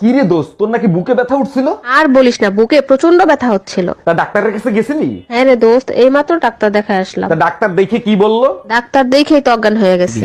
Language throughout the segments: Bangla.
কি রে দোস্ত তোর নাকি বুকে ব্যথা উঠছিল? আর বলিস না বুকে প্রচণ্ড ব্যথা হচ্ছিল। তা ডাক্তারের কাছে গেছিলি? হ্যাঁ রে দোস্ত এইমাত্র ডাক্তার দেখায় আসলাম। তা ডাক্তার দেখে কি বলল? ডাক্তার দেখেই তো অজ্ঞান হয়ে গেছে।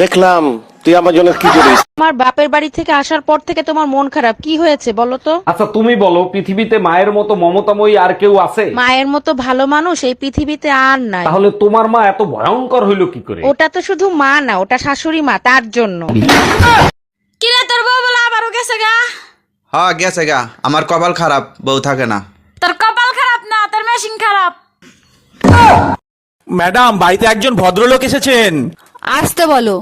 দেখলাম তুই আমার জন্য কি করিস? আমার বাপের বাড়ি থেকে আসার পর থেকে তোমার মন খারাপ। কি হয়েছে বলো তো? আচ্ছা তুমি বলো পৃথিবীতে মায়ের মতো মমতাময়ী আর কেউ আছে? মায়ের মতো ভালো মানুষ এই পৃথিবীতে আর নাই। তাহলে তোমার মা এত ভয়ঙ্কর হইল কি করে? ওটা তো শুধু মা না ওটা শাশুড়ি মা তার জন্য। কিরে তোর বউ বলে আবারও গেছে গা? হ্যাঁ গেছে গা। আমার কপাল খারাপ বউ থাকে না। মেশিন খারাপ। ম্যাডাম বাড়িতে একজন ভদ্রলোক এসেছেন। আসতে বলো।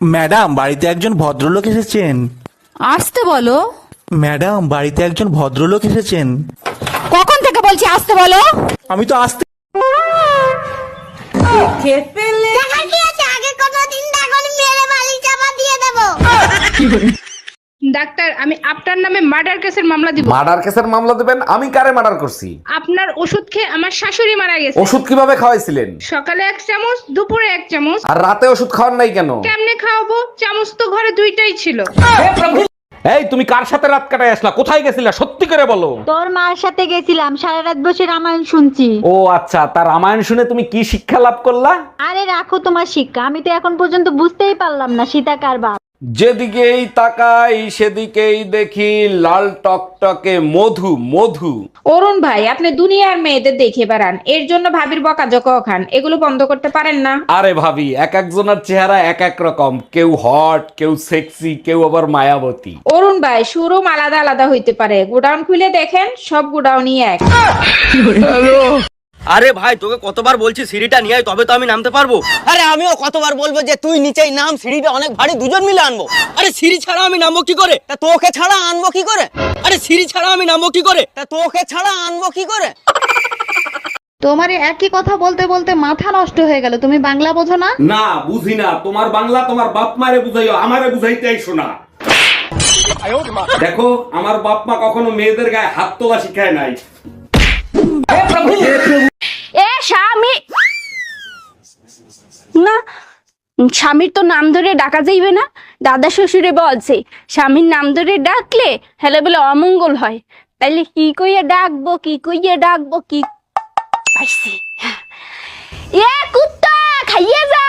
ম্যাডাম বাড়িতে একজন ভদ্রলোক এসেছেন। আসতে বলো। ম্যাডাম বাড়িতে একজন ভদ্রলোক এসেছেন। কখন থেকে বলছি আসতে বলো? আমি তো আসতে ডাক্তার আমি আপনার নামে মার্ডার কেসের মামলা দিব। মার্ডার কেসের মামলা দেবেন আমি কারে মার্ডার করছি? আপনার ওষুধ খেয়ে আমার শাশুড়ি মারা গেছে। ওষুধ কীভাবে খাওয়াইছিলেন? সকালে এক চামচ দুপুরে এক চামচ। আর রাতে ওষুধ খাওয়ার নাই কেন? কেমনে খাওয়াবো? চামচ তো ঘরে দুইটাই ছিল। এই তুমি কার সাথে রাত কাটায় আসলা? কোথায় গেছিলা? সত্যি করে বলো। তোর মার সাথে গেছিলাম সারা রাত বসে রামায়ণ শুনছি। ও আচ্ছা তার রামায়ণ শুনে তুমি কি শিক্ষা লাভ করলা? আরে রাখো তোমার শিক্ষা আমি তো এখন পর্যন্ত বুঝতেই পারলাম না সীতা কার বাপ। যেদিকেই তাকাই সেদিকেই দেখি লাল টকটকে মধু মধু। অরুণ ভাই আপনি দুনিয়ার মেয়েদের দেখে বেড়ান। এর জন্য ভাবির বকা জকাও খান। এগুলো বন্ধ করতে পারেন না। আরে ভাবি এক একজনের চেহারা এক এক রকম। কেউ হট কেউ সেক্সি কেউ আবার মায়াবতী। অরুণ ভাই শোরুম আলাদা আলাদা হইতে পারে। গোডাউন খুলে দেখেন সব গোডাউনই এক। আরে ভাই তোকে কতবার বলছি সিঁড়িটা নিয়ে আয়, তবে তো আমি নামতে পারব। আরে আমিও কতবার বলব যে তুই নিচেই নাম সিঁড়িটা অনেক ভারী দুজন মিলে আনব। আরে সিঁড়ি ছাড়া আমি নামবো কি করে? তা তোকে ছাড়া আনব কি করে? আরে সিঁড়ি ছাড়া আমি নামবো কি করে? তা তোকে ছাড়া আনব কি করে? তোমার একই কথা বলতে বলতে মাথা নষ্ট হয়ে গেল। তুমি বাংলা বোঝো না? না বুঝি না। তোমার বাংলা তোমার বাপ মারে বুঝাইও আমারে বুঝাইতে আইসো না দেখো আমার বাপ মা কখনো মেয়েদের গায়ে হাত তোলা শিখায় নাই। এ না স্বামীর তো নাম ধরে ডাকা যাইবে না দাদা শ্বশুরে বলছে স্বামীর নাম ধরে ডাকলে হেলে বলে অমঙ্গল হয়। তাইলে কি কইয়া ডাকবো কি কইয়া ডাকবো কি পাইছি? এ কুত্তা খাইয়ে যা!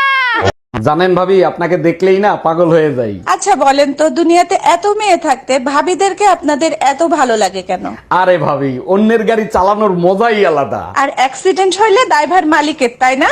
জানেন ভাবি আপনাকে দেখলেই না পাগল হয়ে যাই। আচ্ছা বলেন তো দুনিয়াতে এত মেয়ে থাকতে ভাবিদেরকে আপনাদের এত ভালো লাগে কেন? আরে ভাবি অন্যের গাড়ি চালানোর মজাই আলাদা। আর অ্যাক্সিডেন্ট হইলে ড্রাইভার মালিকের তাই না?